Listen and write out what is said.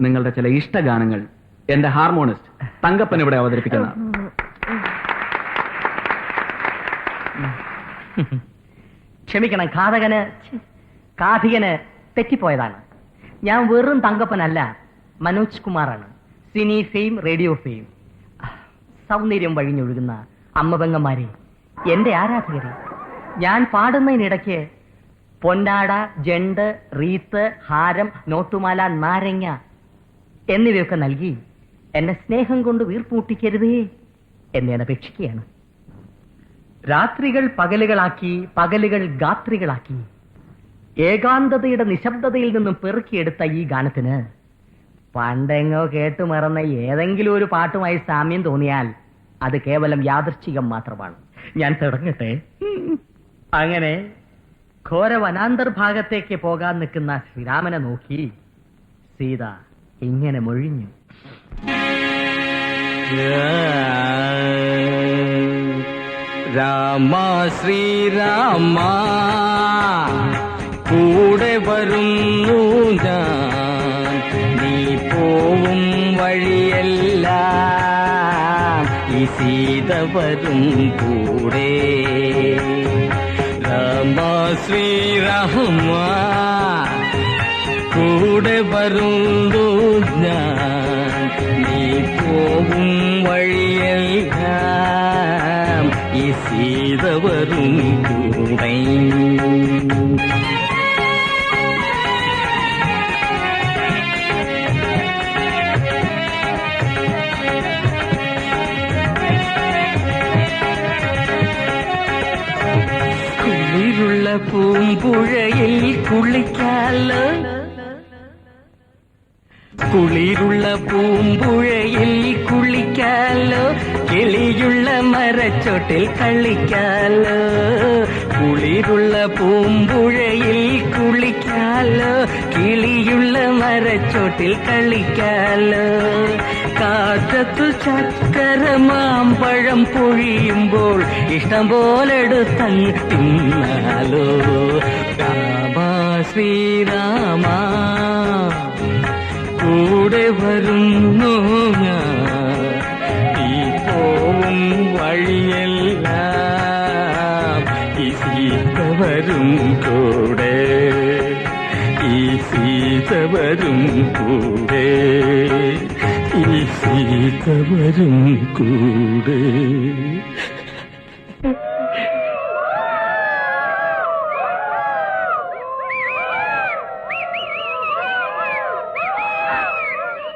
നിങ്ങളുടെ ചില ഇഷ്ടഗാനങ്ങൾ. എന്റെ ഹാർമോണിസ്റ്റ് തങ്കപ്പൻ ഇവിടെ അവതരിപ്പിക്കുന്ന. ക്ഷമിക്കണം ഘാതകന് ഛി, കാഥികന് തെറ്റിപ്പോയതാണ്. ഞാൻ വെറും തങ്കപ്പനല്ല മനോജ് കുമാറാണ്. Cine fame radio fame. സൗന്ദര്യം വഴിഞ്ഞൊഴുകുന്ന അമ്മപെങ്ങന്മാരെ എന്റെ ആരാധകരെ. ഞാൻ പാടുന്നതിനിടയ്ക്ക് പൊന്നാട ജണ്ട് റീത്ത് ഹാരം നോട്ടുമാല നാരങ്ങ എന്നിവയൊക്കെ നൽകി എന്നെ സ്നേഹം കൊണ്ട് വീർപ്പൂട്ടിക്കരുതേ എന്നെ അപേക്ഷിക്കുകയാണ്. രാത്രികൾ പകലുകളാക്കി പകലുകൾ ഗാത്രികളാക്കി. ഏകാന്തതയുടെ നിശബ്ദതയിൽ നിന്നും പെറുക്കിയെടുത്ത ഈ ഗാനത്തിന് പണ്ടെങ്ങോ കേട്ടു മറന്ന ഏതെങ്കിലും ഒരു പാട്ടുമായി സാമ്യം തോന്നിയാൽ അത് കേവലം യാദൃശ്ചികം മാത്രമാണ്. ഞാൻ തുടങ്ങട്ടെ. അങ്ങനെ ഘോര വനാന്തർഭാഗത്തേക്ക് പോകാൻ നിൽക്കുന്ന ശ്രീരാമനെ നോക്കി സീത ഇങ്ങനെ മൊഴിഞ്ഞു. രാമ ശ്രീരാമ കൂടെ വരുന്നു ഞാൻ. നീ പോവും വഴിയല്ല. ഈ സീത വരും കൂടെ. രാമ ശ്രീരാമ കൂടെ വരുന്നു ഞാൻ. നീ പോവും വഴിയെല്ലാം ഈ സീത വരും കൂടെ. കുളിരുള്ള പൂമ്പുഴയിൽ കുളിക്കാലോ കിളിയുള്ള മരച്ചോട്ടിൽ കളിക്കാലോ കുളിരുള്ള പൂമ്പുഴയിൽ കുളിക്കാലോ കിളിയുള്ള മരച്ചോട്ടിൽ കളിക്കാലോ കാറ്റത്തു ചക്കര മാമ്പഴം പൊഴിയുമ്പോൾ ഇഷ്ടം പോലെടുത്തങ്ങ് തിന്നാലോ. രാമ ശ്രീരാമ വരുന്നു ഞാൻ. ഈ പോവും വഴിയെല്ലാം ഈ സീത വരും കൂടെ. ഈ സീത വരും കൂടെ. ഈ സീത വരും കൂടെ.